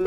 ได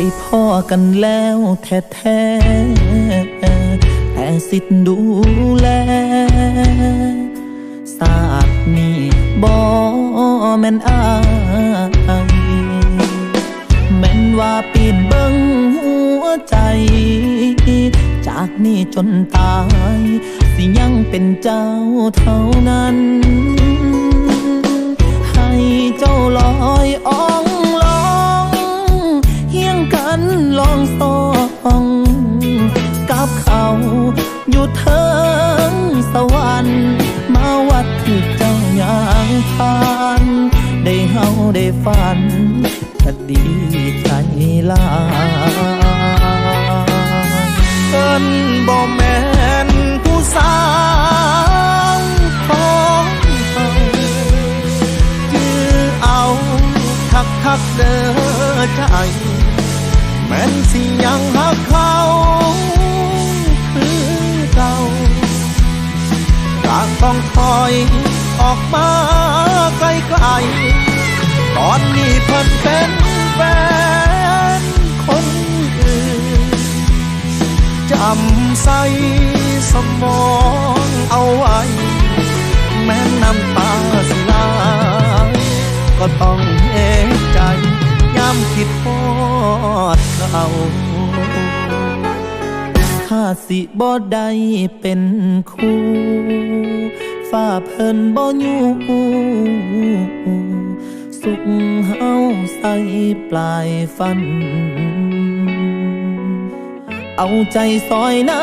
้พ่อกันแล้วแท้ๆแต่สิทธิ์ดูแลศาสตร์นี้บ่แม่นอาย ว่าปีนเบิ่งหัวใจ จากนี้จนตาย สิยังเป็นเจ้าเท่านั้น ให้เจ้าลอยอ่องลองเฮียงกันลองสองกับเขาอยู่เทิงสวรรค์มาวัดที่เจ้าอย่างผ่าน ได้เฮาได้ฝันก็ดี ลาเอิ้นบ่แม่นผู้สาวของเขาจื้อเอาคักคักเด้อใจ แม่นสิยังหักเขาคือเก่าจากต้องคอยออกมาไกลๆตอนนี้เพิ่นเป็น จำใสสมองเอาไว้ แม้น้ำตาสลาก็ต้องเอกใจย้ำคิดพอดเขาถ้าสิบ่ได้เป็นคู่ฝ้าเพิ่นบ่อยู่สุขเฮาใส่ปลายฟัน เอาใจซอยน้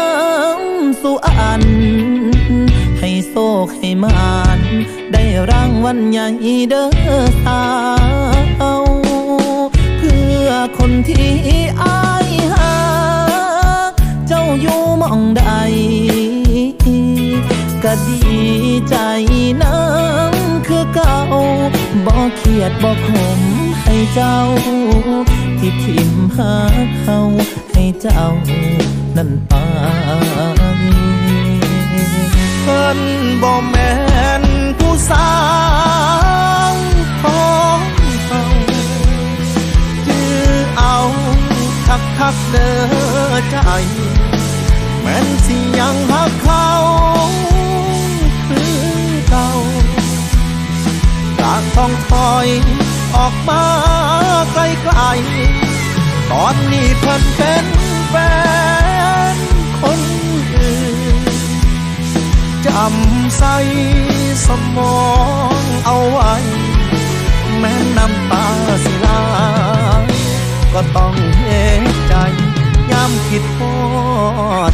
ำสู่อัน ให้โศกให้มานได้รางวัลใหญ่เด้อสาวเพื่อคนที่อายหา เจ้าอยู่มองใดก็ดีใจน้ำคือเก่าบ่เครียดบ่ขมให้เจ้า ที่ทิมหาเขา เจ้านั้นไปเพิ่นบ่แม่นผู้สาวของเขาจื้อเอาคักคักเด้อใจ แม่นสิยังหักเขาคือเก่าจากต้องคอยออกมาไกลๆตอนนี้เพิ่นเป็น แฟนคนอื่นจำใส่สมองเอาไว้ แม้น้ำตาสิลา ก็ต้องเห็นใจย้ำคิดพอด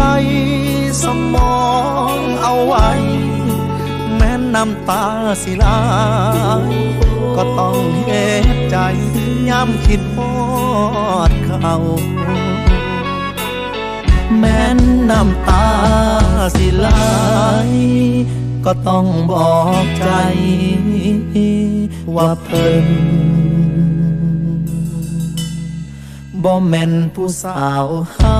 ใส่สมองเอาไว้ แม้น้ำตาสิลายก็ต้องเห็นใจย้ำคิดพอดเขาแม้นน้ำตาสิไหลก็ต้องบอกใจว่าเพิ่นบ่แม่นผู้สาวเฮา